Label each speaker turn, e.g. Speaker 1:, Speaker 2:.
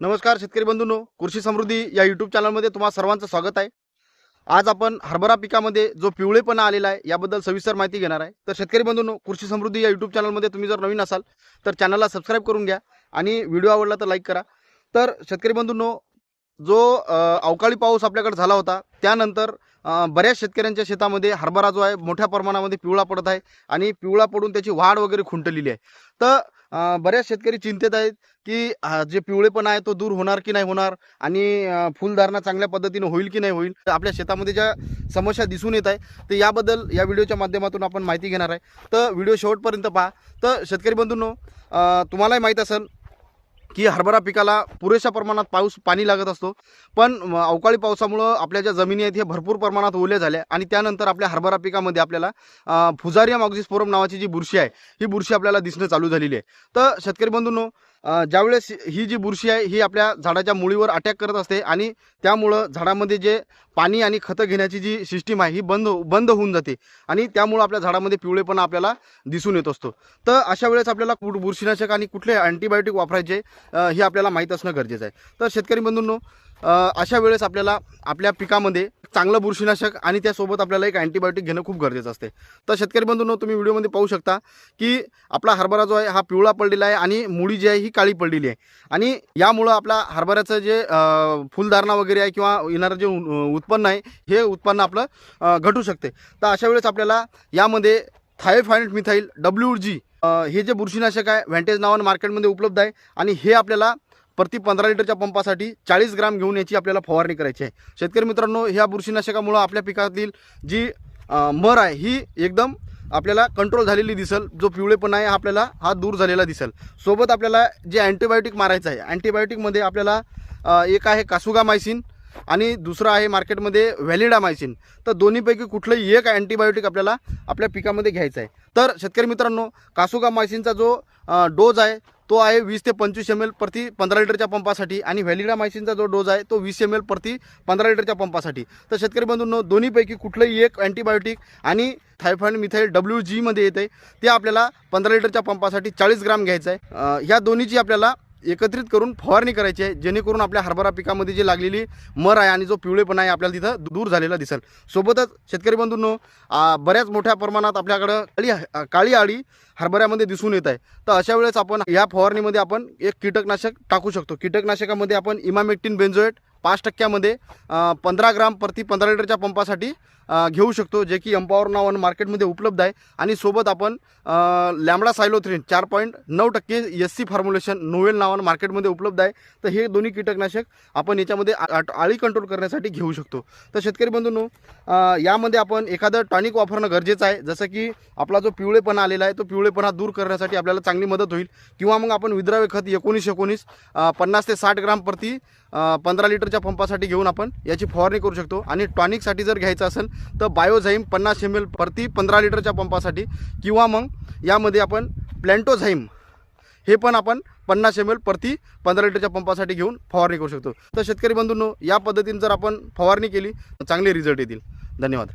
Speaker 1: नमस्कार शेतकरी बंधूंनो कृषी समृद्धी या यूट्यूब चॅनलमध्ये तुम्हा सर्वांचं स्वागत आहे. आज आपण हरभरा पिकामध्ये जो पिवळेपणा आलेला आहे याबद्दल सविस्तर माहिती घेणार आहे. तर शेतकरी बंधूंनो कृषी समृद्धी या यूट्यूब चॅनलमध्ये तुम्ही जर नवीन असाल तर चॅनलला सबस्क्राईब करून घ्या आणि व्हिडिओ आवडला तर लाईक करा. तर शेतकरी बंधूंनो जो अवकाळी पाऊस आपल्याकडे झाला होता त्यानंतर बऱ्याच शेतकऱ्यांच्या शेतामध्ये हरभरा जो आहे मोठ्या प्रमाणामध्ये पिवळा पडत आहे आणि पिवळा पडून त्याची वाढ वगैरे खुंटलेली आहे. तर बऱ्याच शेतकरी चिंतेत आहेत की जे पिवळेपण आहे तो दूर होणार की नाही होणार आणि फुलधारणा चांगल्या पद्धतीने होईल की नाही होईल तर आपल्या शेतामध्ये ज्या समस्या दिसून येत आहे तर याबद्दल या व्हिडिओच्या माध्यमातून आपण माहिती घेणार आहे. तर व्हिडिओ शेवटपर्यंत पहा. तर शेतकरी बंधूंनो तुम्हालाही माहीत असेल की हरभरा पिकाला पुरेशा प्रमाणात पाऊस पाणी लागत असतो. पण अवकाळी पावसामुळं आपल्या ज्या जमिनी आहेत हे भरपूर प्रमाणात ओल्या झाल्या आणि त्यानंतर आपल्या हरभरा पिकामध्ये आपल्याला अ, फुजारिया मॉक्झिस्पोरम नावाची जी बुरशी आहे ही बुरशी आपल्याला दिसणं चालू झालेली आहे. तर शेतकरी बंधूंनो ज्यावेळेस ही जी बुरशी आहे ही आपल्या झाडाच्या मुळीवर अटॅक करत असते आणि त्यामुळं झाडामध्ये जे पाणी आणि खतं घेण्याची जी सिस्टीम आहे ही बंद बंद होऊन जाते. आणि त्यामुळं आपल्या झाडामध्ये पिवळेपणा आपल्याला दिसून येत असतो. तर अशा वेळेस आपल्याला कुठ बुरशीनाशक आणि कुठले अँटीबायोटिक वापरायचे हे आपल्याला माहीत असणं गरजेचं आहे. तर शेतकरी बंधूंनो अशा वेळेस आपल्याला आपल्या पिकामध्ये चांगलं बुरशीनाशक आणि त्यासोबत आपल्याला एक अँटीबायोटिक घेणं खूप गरजेचं असते. तर शेतकरी बंधूंनो तुम्ही व्हिडिओमध्ये पाहू शकता की आपला हरभरा जो आहे हा पिवळा पडलेला आहे आणि मुळी जी आहे ही काळी पडलेली आहे. आणि यामुळं आपला हरभऱ्याचं जे फुलधारणा वगैरे आहे किंवा येणारं जे उत्पन्न आहे हे उत्पन्न आपलं घटू शकते. तर अशा वेळेस आपल्याला यामध्ये थायफायनेट मिथाईल डब्ल्यू जी हे जे बुरशीनाशक आहे व्हँटेज नावानं मार्केटमध्ये उपलब्ध आहे आणि हे आपल्याला प्रति पंधरा लिटरच्या पंपासाठी चाळीस ग्राम घेऊन याची आपल्याला फवारणी करायची आहे. शेतकरी मित्रांनो ह्या बुरशीनाशकामुळं आपल्या पिकातील जी मर आहे ही एकदम आपल्याला कंट्रोल झालेली दिसल. जो पिवळेपणा आहे आपल्याला हा दूर झालेला दिसल. सोबत आपल्याला जे अँटीबायोटिक मारायचं आहे अँटीबायोटिकमध्ये आपल्याला एक आहे कासुगामायसिन आणि दुसरं आहे मार्केटमध्ये व्हॅलिडामायसिन तर दोन्हीपैकी कुठलंही एक अँटीबायोटिक आपल्याला आपल्या पिकामध्ये घ्यायचं आहे. तर शेतकरी मित्रांनो कासुगामायसिनचा जो डोज आहे तो आहे वीस ते पंचवीस एम एल प्रति पंधरा लिटरच्या पंपासाठी. आणि व्हॅलिडा मायसिनचा जो डोज आहे तो वीस एम एल प्रति पंधरा लिटरच्या पंपासाठी. तर शेतकरी बंधूंनो दोन्हीपैकी कुठलंही एक अँटीबायोटिक आणि थायफॉइड मिथाईल डब्ल्यू जीमध्ये येते ते आपल्याला पंधरा लिटरच्या पंपासाठी चाळीस ग्राम घ्यायचं आहे ह्या दोन्हीची आपल्याला एकत्रित करून फवारणी करायची आहे जेणेकरून आपल्या हरभरा पिकामध्ये जी लागलेली मर आहे आणि जो पिवळेपणा आहे आपल्याला तिथं दूर झालेला दिसेल. सोबतच शेतकरी बंधूंनो बऱ्याच मोठ्या प्रमाणात आपल्याकडं काळी काळी आळी हरभऱ्यामध्ये दिसून येत आहे. तर अशा वेळेस आपण या फवारणीमध्ये आपण एक कीटकनाशक टाकू शकतो. कीटकनाशकामध्ये आपण इमामेक्टिन बेन्झोएट पाच टक्क्यामध्ये पंधरा ग्राम प्रति पंधरा लिटरच्या पंपासाठी घेऊ शकतो जे की एम्पॉवर नावानं मार्केटमध्ये उपलब्ध आहे. आणि सोबत आपण लॅमडा सायलोथ्रीन चार पॉईंट नऊ टक्के एस सी फॉर्म्युलेशन नोवेल नावानं मार्केटमध्ये उपलब्ध आहे. तर हे दोन्ही कीटकनाशक आपण याच्यामध्ये आळी कंट्रोल करण्यासाठी घेऊ शकतो. तर शेतकरी बंधूंनो यामध्ये आपण एखादं टॉनिक वापरणं गरजेचं आहे. जसं की आपला जो पिवळेपणा आलेला आहे तो पिवळेपणा दूर करण्यासाठी आपल्याला चांगली मदत होईल. किंवा मग आपण विद्रावे खत एकोणीस एकोणीस पन्नास ते साठ ग्राम प्रति पंधरा लिटरच्या पंपासाठी घेऊन आपण याची फवारणी करू शकतो. आणि टॉनिकसाठी जर घ्यायचं असेल तर बायोझाईम पन्नास एम एल प्रति पंधरा लिटरच्या पंपासाठी किंवा मग यामध्ये आपण प्लॅन्टोझाईम हे पण आपण पन्नास एम एल प्रति पंधरा लिटरच्या पंपासाठी घेऊन फवारणी करू शकतो. तर शेतकरी बंधूंनो या पद्धतीने जर आपण फवारणी केली तर चांगले रिझल्ट येतील. धन्यवाद.